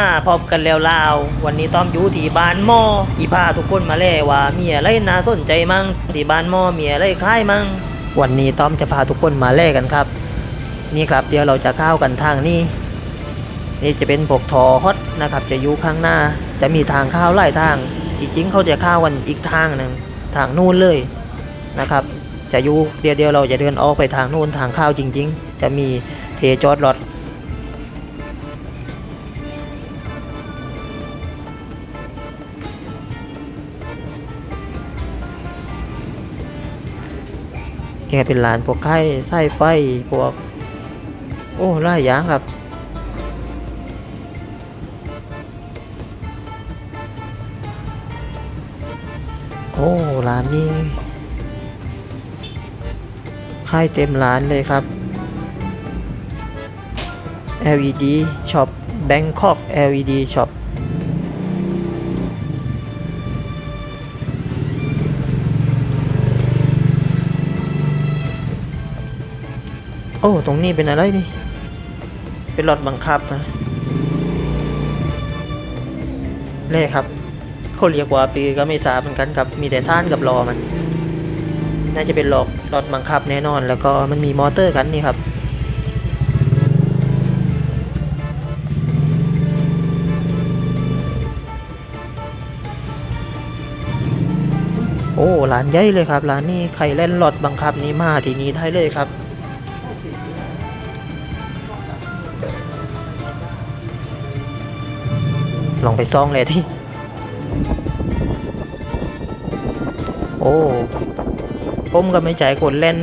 าพบกันแล้วลาว วันนี้ต้อมอยู่ที่บ้านหม้ออีพาทุกคนมาแล่ว่ามีอะไรน่าสนใจมั่งที่บ้านหม้อมีอะไรคล้ายมั่งวันนี้ต้อมจะพาทุกคนมาแล่กันครับ นี่ครับเดี๋ยวเราจะเข้ากันทางนี้นี่จะเป็นพวกทอฮอตนะครับ จะอยู่ข้างหน้า จะมีทางเข้าไล่ทางจริงๆเขาจะเข้ากันอีกทางหนึ่งทางนู่นเลยนะครับ จะอยู่เดี๋ยวเดียวเราจะเดินออกไปทางนู่นทางเข้าจริง ๆ จะมีเทจอดรถ นี่เป็นร้านพวกไข่ไส้ไฟพวก โอ้หลายอย่างครับโอ้ร้านนี้ค่ายเต็มร้านเลยครับ LED Shop Bangkok LED Shop อ้ตรงนี้เป็นอะไรนี่ เป็นรถบังคับนะเล่ครับเขาเรียกว่าปีก็ไม่ทราบเหมือนกันครับ มีแต่ท่านกับรอมัน น่าจะเป็นรถรถบังคับแน่นอน แล้วก็มันมีมอเตอร์กันนี่ครับ โอ้ร้านใหญ่เลยครับร้านนี้ใครเล่นรถบังคับนี้มาที่นี้ได้เลยครับ ลองไปซ่องเลยที่ โอ้ ผมก็ไม่ใจคนเล่น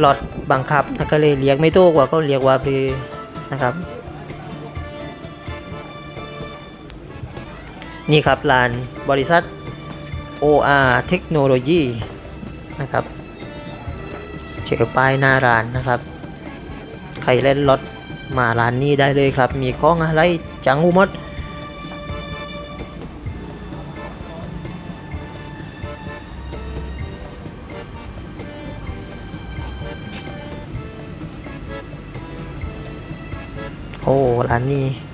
หลอดบังคับนะก็เลยเรียกไม่ถูกว่าเขาเรียกว่าคือนะครับ นี่ครับลานบริษัท OR เทคโนโลยีนะครับเจอป้ายหน้าร้านนะครับ ใครเล่นรถมาร้านนี้ได้เลยครับ มีของอะไร จังหูมดโอ้ร้านนี้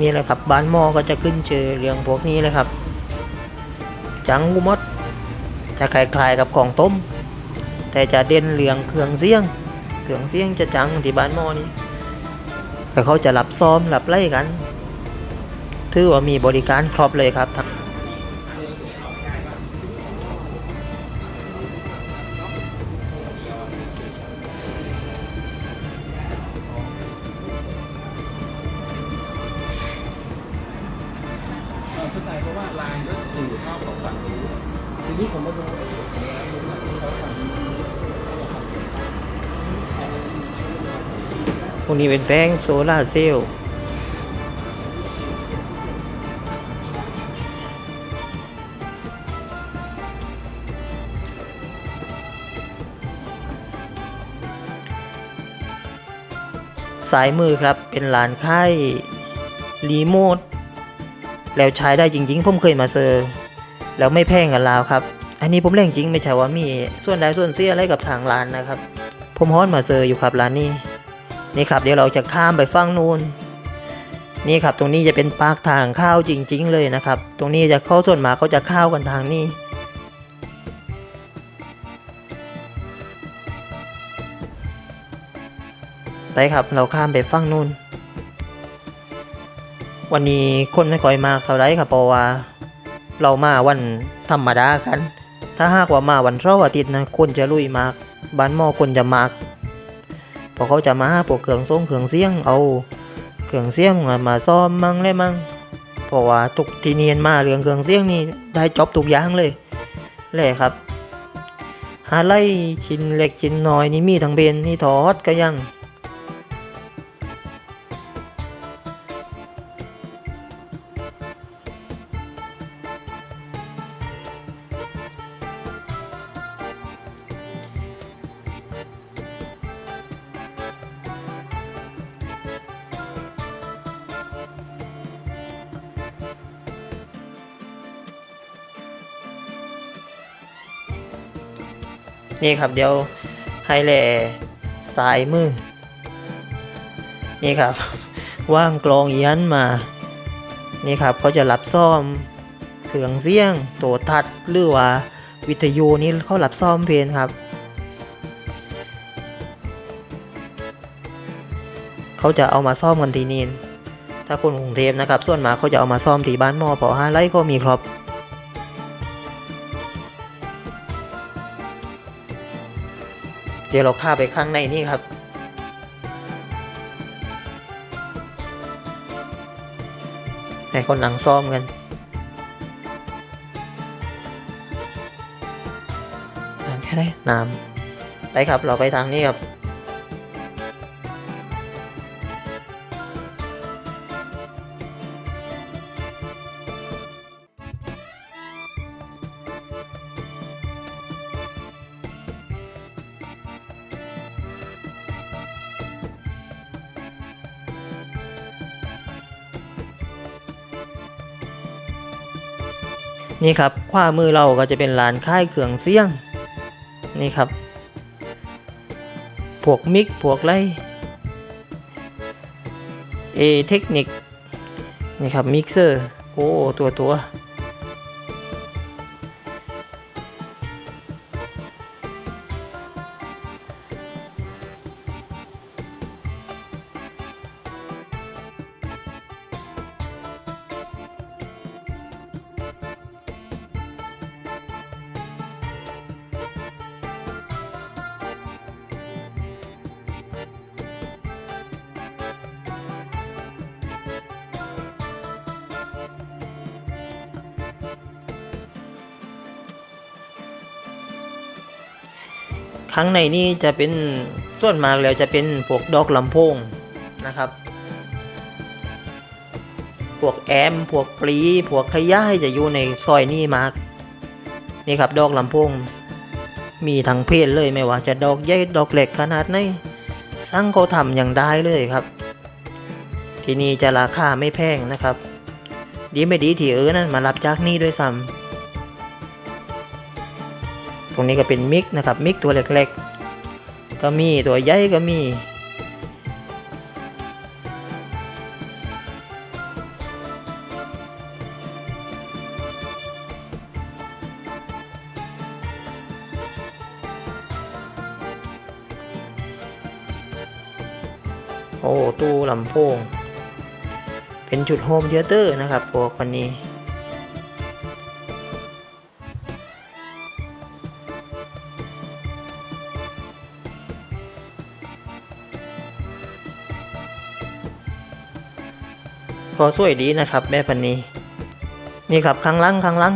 นี่แหละครับบ้านหม้อก็จะขึ้นเจอเรื่องพวกนี้เลยครับ จังกุมดจะคล้ายๆกับของต้ม แต่จะเด่นเรื่องเครื่องเสียง เครื่องเสียงจะจังที่บ้านหม้อนี้แต่เขาจะรับซ้อมรับไล่กันถือว่ามีบริการครบเลยครับทั้ง ทีนี้ผมมาดูไอ้ตัวนี้นะดูว่าเขาฝั่งนี้พวกนี้เป็นแป้งโซลาเซลล์สายมือครับเป็นร้านค่ายรีโมทแล้วใช้ได้จริงๆ ผมเคยมาเซอร์ แล้วไม่แพงกันลาวครับ อันนี้ผมเล่นจริงไม่ใช่ว่ามีส่วนใดส่วนเสียอะไรกับทางร้านนะครับ ผมฮอนมาเซอร์อยู่ครับร้านนี้ นี่ครับเดี๋ยวเราจะข้ามไปฝั่งนู้นนี่ครับตรงนี้จะเป็นปากทางเข้าวจริง ๆ เลยนะครับ ตรงนี้จะเข้าส่วนมากเขาจะเข้าวกันทางนี้ไปครับเราข้ามไปฝั่งนู้น วันนี้คนไม่ค่อยมาเท่าไรครับเพราะว่า เรามาวันธรรมดากัน ถ้าหากว่ามาวันเสาร์อาทิตย์นะคนจะลุยมาก บ้านหม้อคนจะมากพอเขาจะมาพวกเครื่องทรงเครื่องเสียงเอา เครื่องเสียงมาซ่อมมั่งเลยมั่งเพราะว่าทุกทีเนียนมาเรื่องเครื่องเสียงนี่ได้จบทุกอย่างเลยแหละครับหาไล่ชิ้นเล็กชิ้นน้อยนี่มีทั้งเบนนี่ทอดก็ยัง นี่ครับเดี๋ยวให้แหล่สายมือ นี่ครับ ว่างกลองยันมา นี่ครับเขาจะรับซ่อมเครื่องเสียง โตทัดหรือว่าวิทยุนี่เขารับซ่อมเพลงครับ เขาจะเอามาซ่อมกันทีนีนถ้าคนกรุงเทพนะครับ ส่วนมากเขาจะเอามาซ่อมที่บ้านหมอเพอห้าไร่ก็มีครับ ดี๋ยวเราข้าไปข้างในนี่ครับ ให้คนหนังซ่อมกันอ่านแค่ได้น้ำไปครับเราไปทางนี้ครับ นี่ครับขวามือเราก็จะเป็นร้านค่ายเครื่องเสียงนี่ครับ พวกมิกพวกไรเอเทคนิคนี่ครับมิกเซอร์โอ้ตัวตัว ข้างในนี่จะเป็นส่วนมากแล้วจะเป็นพวกดอกลำโพงนะครับ พวกแอมพวกปลีพวกขย้ายจะอยู่ในซอยนี้มาก นี่ครับดอกลำโพง มีทั้งเพศเลยไม่ว่าจะดอกใหญ่ดอกเล็กขนาดไหนสั่งเขาทำอย่างได้เลยครับ ที่นี่จะราคาไม่แพงนะครับ ดีไม่ดีที่เออนั่นมารับจากนี่ด้วยซ้ำ ตรงนี้ก็เป็นมิกนะครับมิกตัวเล็กๆ ก็มีตัวใหญ่ก็มี โอ้ ตู้ลำโพง เป็นจุดโฮมเทเตอร์นะครับพวกวันนี้ ก็สวยดีนะครับแม่พันนี้ นี่ครับข้างล่างข้างล่าง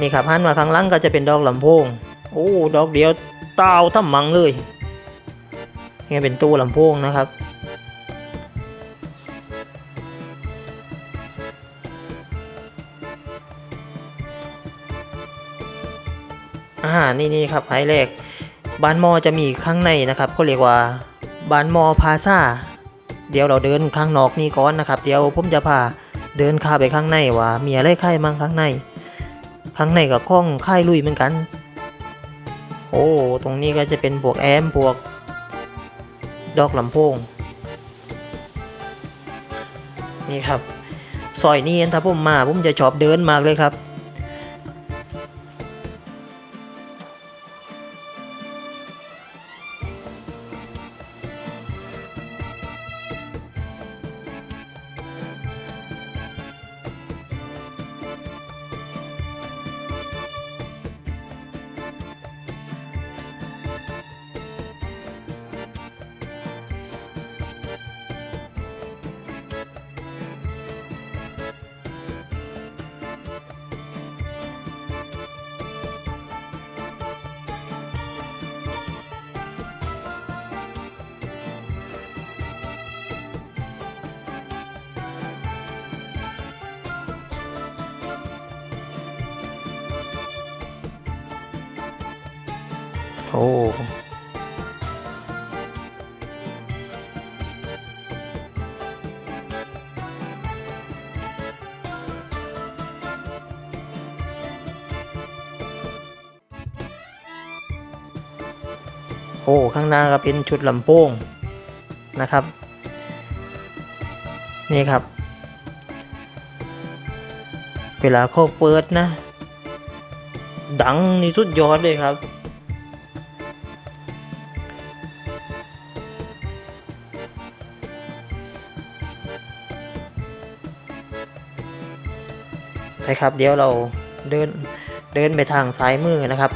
นี่ครับหันมาข้างล่างก็จะเป็นดอกลำโพงโอ้ดอกเดียวเต้าทั้มังเลยนี่เป็นตู้ลำโพงนะครับ อ่านี่นี่ครับไฮแรกบ้านมอจะมีข้างในนะครับ ก็เรียกว่าบ้านมอพาซา เดี๋ยวเราเดินข้างนอกนี่ก่อนนะครับ เดี๋ยวผมจะพาเดินข้าไปข้างในว่ามีอะไรค่ายมั่งข้างใน ข้างในกับข้องค่ลุยเหมือนกัน โอ้ ตรงนี้ก็จะเป็นพวกแอมพวก ดอกลำโพง นี่ครับซอยนี้ถ้าผมมาผมจะชอบเดินมากเลยครับ โอ้โอ้ ข้างหน้าก็เป็นชุดลำโพงนะครับ นี่ครับ เวลาเขาเปิดนะ ดังนี่สุดยอดเลยครับ ไปครับ เดี๋ยวเราเดินเดินไปทางซ้ายมือนะครับ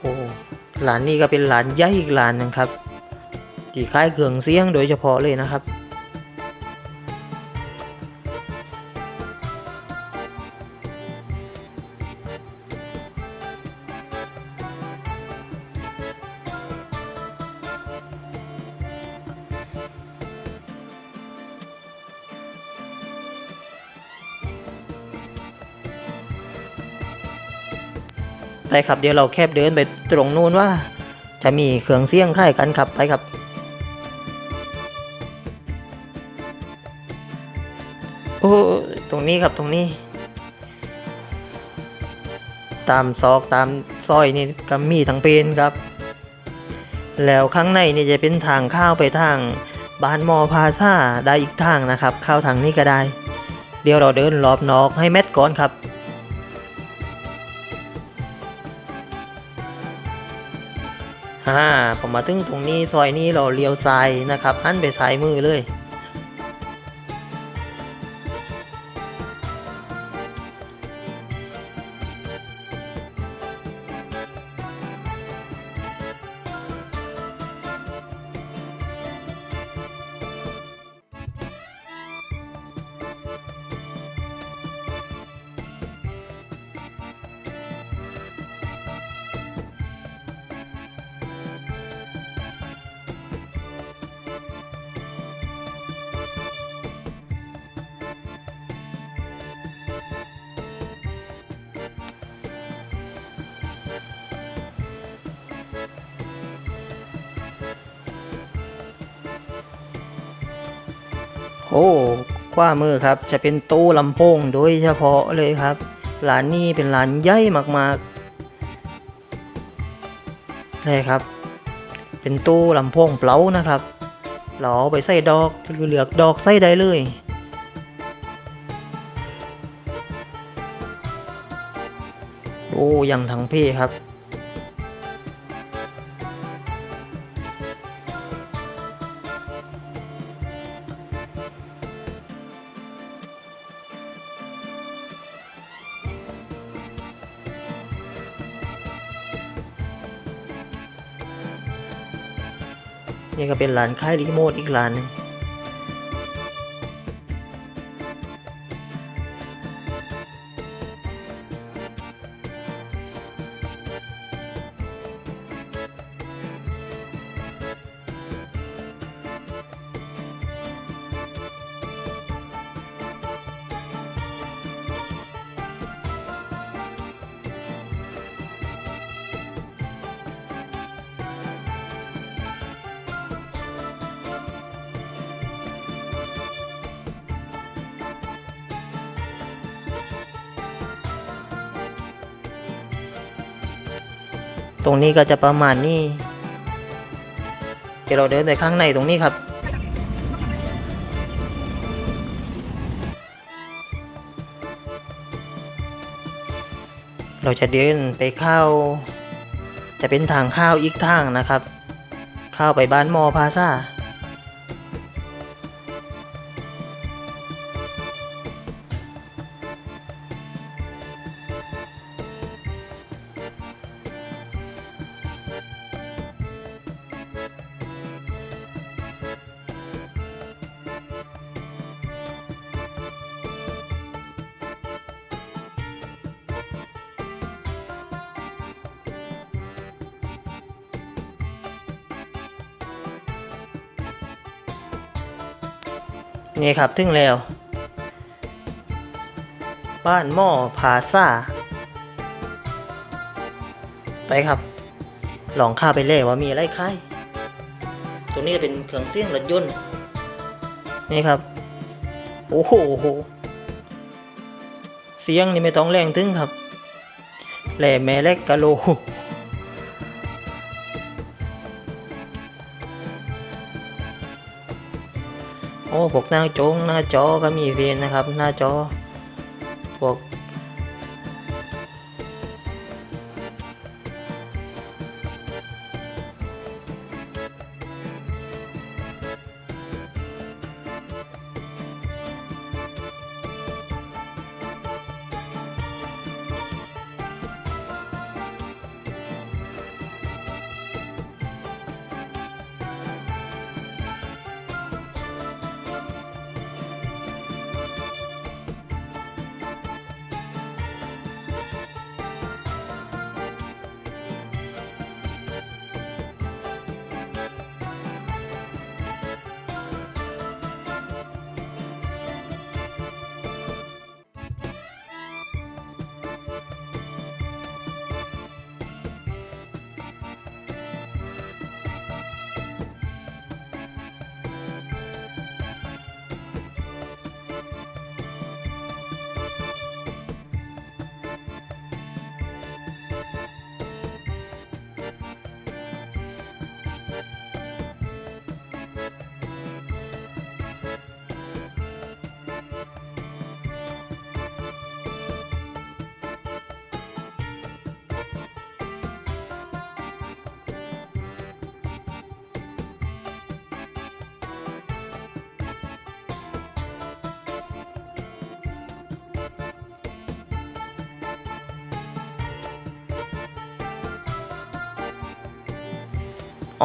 โอ้ร้านนี้ก็เป็นร้านใหญ่อีกร้านนึงครับที่ขายเครื่องเสียงโดยเฉพาะเลยนะครับ ไปครับเดี๋ยวเราแคบเดินไปตรงนู้นว่า จะมีเครื่องเสียงค่ายกันครับไปครับโอ้ตรงนี้ครับตรงนี้ ตามซอกตามซอยนี่ก็มีทั้งเป็นครับ แล้วข้างในนี่จะเป็นทางข้าวไปทางบ้านมอพาซาได้อีกทางนะครับ เข้าทางนี้ก็ได้ เดี๋ยวเราเดินรอบนอกให้แมทก่อนครับ อ่าผมมาถึงตรงนี้ซอยนี้เราเลี้ยวซ้ายนะครับหันไปซ้ายมือเลย โอ้ขว้ามือครับจะเป็นตู้ลำโพงโดยเฉพาะเลยครับร้านนี้เป็นร้านใหญ่มากๆเลยครับ เป็นตู้ลำโพงเปล่านะครับ เราเอาไปใส่ดอกเลือกดอกใส่ได้เลยโอ้ยังทั้งเพ่ครับ นี่ก็เป็นร้านค่ายรีโมทอีกร้านหนึง ตรงนี้ก็จะประมาณนี้เดี๋ยวเราเดินไปข้างในตรงนี้ครับเราจะเดินไปเข้า จะเป็นทางเข้าอีกทางนะครับ เข้าไปบ้านมอพาซา นี่ครับถึงแล้ว บ้านหม้อพาซาไปครับ ลองข้าไปเล่ว่ามีอะไรขายตรงนี้เป็นเครื่องเสียงรถยนต์ นี่ครับ โอ้โห เสียงนี่ไม่ต้องแรงถึงครับแหล่แม่เล็กกะโล โอ้พวกหน้าจงหน้าจอก็มีเวนนะครับ หน้าจอพวก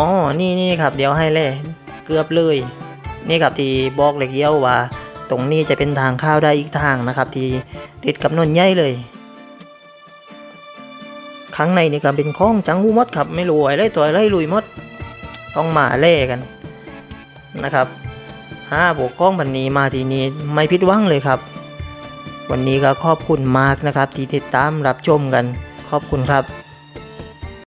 อ๋อ นี่นี่ครับ เดี๋ยวให้เลย เกือบเลย นี่ครับที่บอกเลยเยี่ยวว่า ตรงนี้จะเป็นทางเข้าได้อีกทางนะครับ ที่ติดกับนนใหญ่เลยข้างในนี่ก็เป็นคลองจังหูมดครับ ไม่รู้อะไรตัวไรลุยมด ต้องมาเล่กันนะครับห้าบวกกล้องบันนี้มาทีนี้ไม่ผิดหวังเลยครับ วันนี้ก็ขอบคุณมากนะครับ ที่ติดตามรับชมกัน ขอบคุณครับ